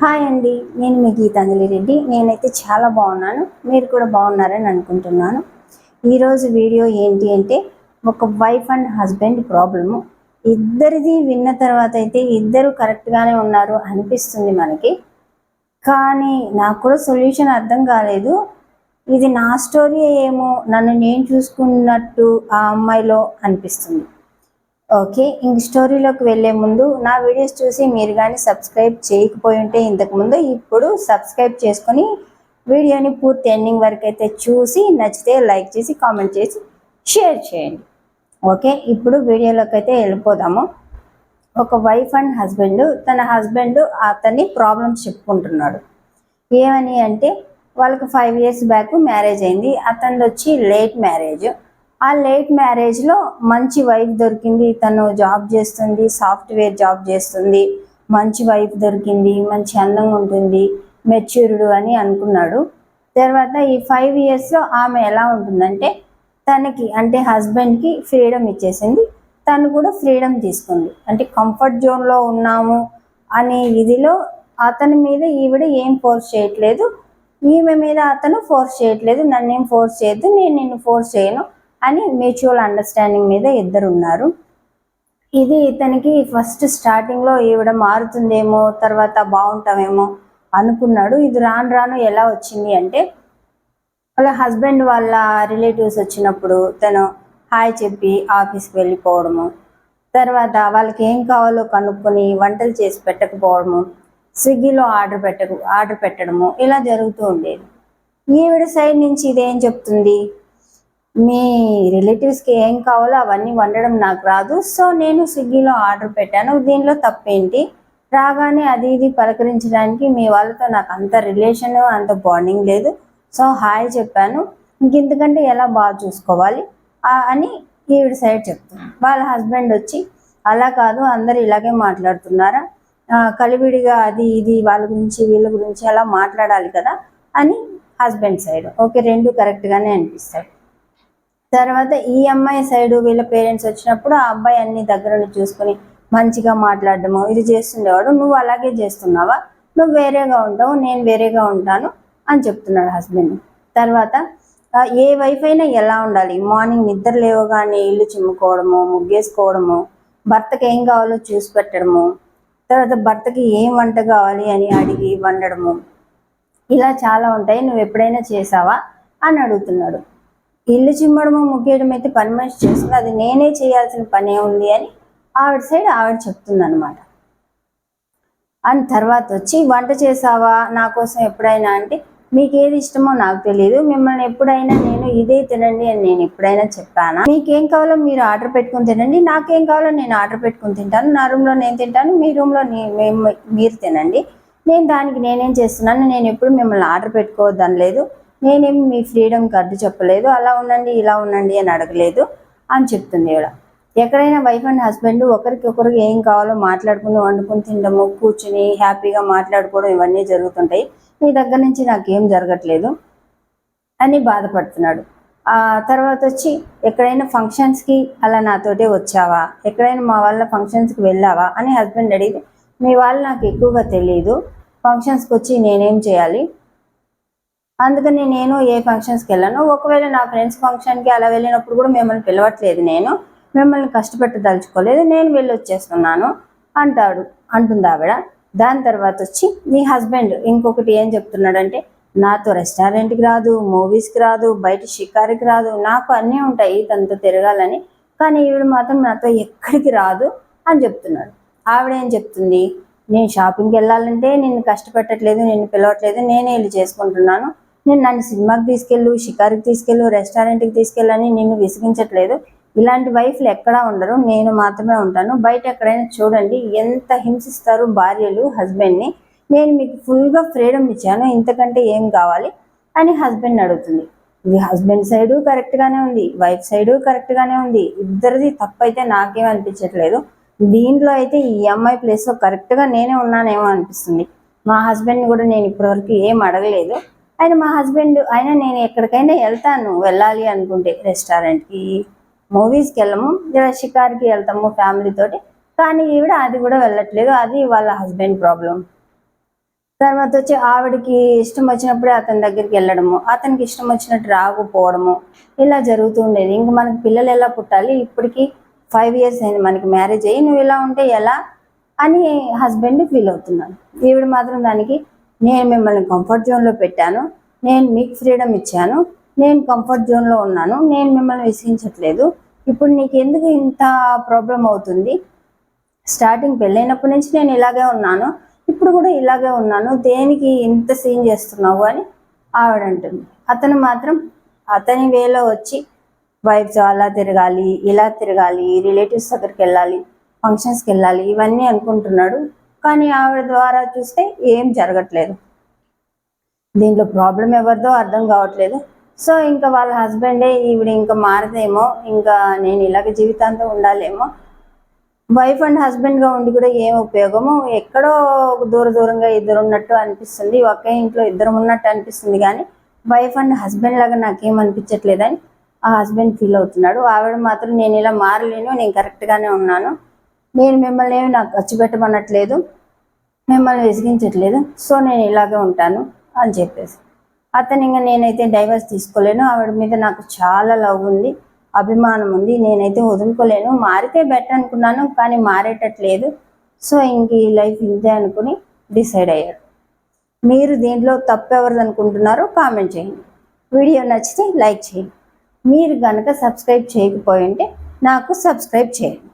Hi అండి నేను మీ గీతాంజలి రెడ్డి. నేనైతే చాలా బాగున్నాను. మీరు కూడా బాగున్నారని అనుకుంటున్నాను. ఈరోజు వీడియో ఏంటి అంటే ఒక వైఫ్ అండ్ హస్బెండ్ ప్రాబ్లము ఇద్దరిది విన్న తర్వాత అయితే ఇద్దరు కరెక్ట్గానే ఉన్నారు అనిపిస్తుంది మనకి. కానీ నాకు కూడా సొల్యూషన్ అర్థం కాలేదు. ఇది నా స్టోరీ ఏమో నన్ను నేను చూసుకున్నట్టు ఆ అమ్మాయిలో అనిపిస్తుంది. ఓకే ఇంక స్టోరీలోకి వెళ్ళే ముందు నా వీడియోస్ చూసి మీరు కానీ సబ్స్క్రైబ్ చేయకపోయి ఉంటే ఇంతకుముందు ఇప్పుడు సబ్స్క్రైబ్ చేసుకొని వీడియోని పూర్తి ఎండింగ్ వరకు అయితే చూసి నచ్చితే లైక్ చేసి కామెంట్ చేసి షేర్ చేయండి. ఓకే ఇప్పుడు వీడియోలోకి అయితే వెళ్ళిపోదాము. ఒక వైఫ్ అండ్ హస్బెండ్ తన హస్బెండ్ అతన్ని ప్రాబ్లమ్స్ చెప్పుకుంటున్నాడు. ఏమని అంటే వాళ్ళకి ఫైవ్ ఇయర్స్ బ్యాక్ మ్యారేజ్ అయింది అతనిది వచ్చి లేట్ మ్యారేజ్. ఆ లేట్ మ్యారేజ్లో మంచి వైఫ్ దొరికింది. తను జాబ్ చేస్తుంది సాఫ్ట్వేర్ జాబ్ చేస్తుంది. మంచి వైఫ్ దొరికింది మంచి అందంగా ఉంటుంది మెచ్యూర్డ్ అని అనుకున్నాడు. తర్వాత ఈ ఫైవ్ ఇయర్స్లో ఆమె ఎలా ఉంటుందంటే తనకి అంటే హస్బెండ్కి ఫ్రీడమ్ ఇచ్చేసింది. తను కూడా ఫ్రీడమ్ తీసుకుంది. అంటే కంఫర్ట్ జోన్లో ఉన్నాము అనే ఇదిలో అతని మీద ఈవిడ ఏం ఫోర్స్ చేయట్లేదు. ఈమె మీద అతను ఫోర్స్ చేయట్లేదు. నన్ను ఏం ఫోర్స్ చేయొద్దు నేను నిన్ను ఫోర్స్ చేయను. అని మ్యూచువల్ అండర్స్టాండింగ్ మీద ఇద్దరు ఉన్నారు ఇది ఇతనికి ఫస్ట్ స్టార్టింగ్లో ఈవిడ మారుతుందేమో తర్వాత బాగుంటామేమో అనుకున్నాడు. ఇది రాను రాను ఎలా వచ్చింది అంటే వాళ్ళ హస్బెండ్ వాళ్ళ రిలేటివ్స్ వచ్చినప్పుడు తను హాయ్ చెప్పి ఆఫీస్కి వెళ్ళిపోవడము తర్వాత వాళ్ళకి ఏం కావాలో కనుక్కొని వంటలు చేసి పెట్టకపోవడము స్విగ్గీలో ఆర్డర్ పెట్టక ఆర్డర్ పెట్టడము ఇలా జరుగుతూ ఉండేది. ఈవిడ సైడ్ నుంచి ఇదేం చెప్తుంది? మీ రిలేటివ్స్కి ఏం కావాలో అవన్నీ వండడం నాకు రాదు. సో నేను స్విగ్గీలో ఆర్డర్ పెట్టాను. దీనిలో తప్పేంటి? రాగానే అది ఇది పలకరించడానికి మీ వాళ్ళతో నాకు అంత రిలేషన్ అంత బాండింగ్ లేదు. సో హాయ్ చెప్పాను. ఇంకెందుకంటే ఎలా బాగా చూసుకోవాలి? అని ఈవిడ సైడ్ చెప్తాను వాళ్ళ హస్బెండ్ వచ్చి అలా కాదు అందరు ఇలాగే మాట్లాడుతున్నారా? కలివిడిగా అది ఇది వాళ్ళ గురించి వీళ్ళ గురించి అలా మాట్లాడాలి కదా? అని హస్బెండ్ సైడ్ ఓకే రెండు కరెక్ట్గానే అనిపిస్తాయి. తర్వాత ఈ అమ్మాయి సైడ్ వీళ్ళ పేరెంట్స్ వచ్చినప్పుడు ఆ అబ్బాయి అన్ని దగ్గరలో చూసుకొని మంచిగా మాట్లాడడము ఇది చేస్తుండేవాడు నువ్వు అలాగే చేస్తున్నావా? నువ్వు వేరేగా ఉంటావు నేను వేరేగా ఉంటాను అని చెప్తున్నాడు హస్బెండ్. తర్వాత ఏ వైఫ్ అయినా ఎలా ఉండాలి? మార్నింగ్ నిద్ర లేవగానే ఇల్లు చిమ్ముకోవడము ముగ్గేసుకోవడము భర్తకి ఏం కావాలో చూసి పెట్టడము తర్వాత భర్తకి ఏం వంట కావాలి అని అడిగి వండడము ఇలా చాలా ఉంటాయి నువ్వు ఎప్పుడైనా చేసావా? అని అడుగుతున్నాడు. ఇల్లు చిమ్మడము ముగ్గేయడం అయితే పని మనిషి చేస్తుంది. అది నేనే చేయాల్సిన పనే ఉంది అని ఆవిడ సైడ్ ఆవిడ చెప్తుంది అనమాట అని తర్వాత వచ్చి వంట చేసావా? నా కోసం ఎప్పుడైనా? అంటే మీకు ఏది ఇష్టమో నాకు తెలియదు మిమ్మల్ని ఎప్పుడైనా నేను ఇదే తినండి అని నేను ఎప్పుడైనా చెప్పానా? మీకేం కావాలో మీరు ఆర్డర్ పెట్టుకుని తినండి. నాకేం కావాలో నేను ఆర్డర్ పెట్టుకుని తింటాను. నా రూమ్లో నేను తింటాను. మీ రూమ్లో మీరు తినండి. నేను దానికి నేనేం చేస్తున్నాను? నేను ఎప్పుడు మిమ్మల్ని ఆర్డర్ పెట్టుకోవద్దని లేదు నేనేం మీ ఫ్రీడమ్కి అడ్డు చెప్పలేదు అలా ఉండండి ఇలా ఉండండి అని అడగలేదు అని చెప్తుంది ఇక్కడ ఎక్కడైనా వైఫ్ అండ్ హస్బెండ్ ఒకరికి ఒకరికి ఏం కావాలో మాట్లాడుకుని వండుకుని తినడము కూర్చుని హ్యాపీగా మాట్లాడుకోవడం ఇవన్నీ జరుగుతుంటాయి. నీ దగ్గర నుంచి నాకేం జరగట్లేదు అని బాధపడుతున్నాడు. ఆ తర్వాత వచ్చి ఎక్కడైనా ఫంక్షన్స్కి అలా నాతోటే వచ్చావా? ఎక్కడైనా మా వాళ్ళ ఫంక్షన్స్కి వెళ్ళావా? అని హస్బెండ్ అడిగితే మీ వాళ్ళు నాకు ఎక్కువగా తెలియదు ఫంక్షన్స్కి వచ్చి నేనేం చేయాలి? అందుకని నేను ఏ ఫంక్షన్స్కి వెళ్ళాను. ఒకవేళ నా ఫ్రెండ్స్ ఫంక్షన్కి అలా వెళ్ళినప్పుడు కూడా మిమ్మల్ని పిలవట్లేదు నేను. మిమ్మల్ని కష్టపెట్టదలుచుకోలేదు. నేను వెళ్ళి వచ్చేస్తున్నాను అంటాడు అంటుంది ఆవిడ. దాని తర్వాత వచ్చి మీ హస్బెండ్ ఇంకొకటి ఏం చెప్తున్నాడంటే నాతో రెస్టారెంట్కి రాదు మూవీస్కి రాదు బయట షికారికి రాదు నాకు అన్నీ ఉంటాయి తనతో తిరగాలని. కానీ ఈవిడ మాత్రం నాతో ఎక్కడికి రాదు అని చెప్తున్నాడు. ఆవిడ ఏం చెప్తుంది? నేను షాపింగ్కి వెళ్ళాలంటే నిన్ను కష్టపెట్టట్లేదు నిన్ను పిలవట్లేదు నేనే వెళ్ళి చేసుకుంటున్నాను. నేను నన్ను సినిమాకి తీసుకెళ్ళు షికారికి తీసుకెళ్ళు రెస్టారెంట్కి తీసుకెళ్ళని నిన్ను విసిగించట్లేదు. ఇలాంటి వైఫ్లు ఎక్కడా ఉండరు. నేను మాత్రమే ఉంటాను. బయట ఎక్కడైనా చూడండి. ఎంత హింసిస్తారు భార్యలు హస్బెండ్ని. నేను మీకు ఫుల్గా ఫ్రీడమ్ ఇచ్చాను. ఇంతకంటే ఏం కావాలి? అని హస్బెండ్ అడుగుతుంది. ఇది హస్బెండ్ సైడు కరెక్ట్గానే ఉంది. వైఫ్ సైడు కరెక్ట్గానే ఉంది. ఇద్దరిది తప్పు అయితే నాకేం అనిపించట్లేదు. దీంట్లో అయితే ఈ అమ్మాయి ప్లేస్లో కరెక్ట్గా నేనే ఉన్నానేమో అనిపిస్తుంది. మా హస్బెండ్ని కూడా నేను ఇప్పటివరకు ఏం అడగలేదు. ఆయన మా హస్బెండ్ అయినా నేను ఎక్కడికైనా వెళ్తాను వెళ్ళాలి అనుకుంటే రెస్టారెంట్కి మూవీస్కి వెళ్ళము ఇలా షికార్కి వెళ్తాము ఫ్యామిలీతోటి కానీ ఈవిడ అది కూడా వెళ్ళట్లేదు అది వాళ్ళ హస్బెండ్ ప్రాబ్లం తర్వాత వచ్చి ఆవిడకి ఇష్టం వచ్చినప్పుడే అతని దగ్గరికి వెళ్ళడము అతనికి ఇష్టం వచ్చినట్టు రాకపోవడము ఇలా జరుగుతూ ఉండేది. ఇంక మనకి పిల్లలు ఎలా పుట్టాలి? ఇప్పటికి ఫైవ్ ఇయర్స్ అయింది మనకి మ్యారేజ్ అయ్యి నువ్వు ఇలా ఉంటే ఎలా అని హస్బెండ్ ఫీల్ అవుతున్నాడు. ఈవిడ మాత్రం దానికి నేను మిమ్మల్ని కంఫర్ట్ జోన్లో పెట్టాను. నేను మీకు ఫ్రీడమ్ ఇచ్చాను. నేను కంఫర్ట్ జోన్లో ఉన్నాను. నేను మిమ్మల్ని విసిగించట్లేదు. ఇప్పుడు నీకు ఎందుకు ఇంత ప్రాబ్లం అవుతుంది? స్టార్టింగ్ పెళ్ళైనప్పటి నుంచి నేను ఇలాగే ఉన్నాను. ఇప్పుడు కూడా ఇలాగే ఉన్నాను. దేనికి ఇంత సీన్ చేస్తున్నావు అని ఆవిడ అంటుంది. అతను మాత్రం అతని వేలో వచ్చి వైఫ్స్ అలా తిరగాలి ఇలా తిరగాలి రిలేటివ్స్ దగ్గరికి వెళ్ళాలి ఫంక్షన్స్కి వెళ్ళాలి ఇవన్నీ అనుకుంటున్నాడు. కానీ ఆవిడ ద్వారా చూస్తే ఏం జరగట్లేదు. దీంట్లో ప్రాబ్లం ఎవరిదో అర్థం కావట్లేదు. సో ఇంకా వాళ్ళ హస్బెండే ఈవిడ ఇంకా మారదేమో ఇంకా నేను ఇలాగ జీవితాంతం ఉండాలేమో. వైఫ్ అండ్ హస్బెండ్గా ఉండి కూడా ఏం ఉపయోగము? ఎక్కడో దూర దూరంగా ఇద్దరు ఉన్నట్టు అనిపిస్తుంది. ఒకే ఇంట్లో ఇద్దరు ఉన్నట్టు అనిపిస్తుంది కానీ వైఫ్ అండ్ హస్బెండ్ లాగా నాకేం అనిపించట్లేదని ఆ హస్బెండ్ ఫీల్ అవుతున్నాడు. ఆవిడ మాత్రం నేను ఇలా మారలేను నేను కరెక్ట్గానే ఉన్నాను. నేను మిమ్మల్ని ఏమి నాకు ఖర్చు పెట్టమనట్లేదు. మిమ్మల్ని విసిగించట్లేదు సో నేను ఇలాగే ఉంటాను అని చెప్పేసి. అతను ఇంకా నేనైతే డైవర్స్ తీసుకోలేను. ఆవిడ మీద నాకు చాలా లవ్ ఉంది అభిమానం ఉంది. నేనైతే వదులుకోలేను. మారితే బెటర్ అనుకున్నాను కానీ మారేటట్లేదు. సో ఇంక ఈ లైఫ్ ఇంతే అనుకుని డిసైడ్ అయ్యాడు మీరు దీంట్లో తప్పు ఎవరిది అనుకుంటున్నారో కామెంట్ చేయండి. వీడియో నచ్చితే లైక్ చేయండి. మీరు కనుక సబ్స్క్రైబ్ చేయకపోయి ఉంటే నాకు సబ్స్క్రైబ్ చేయండి.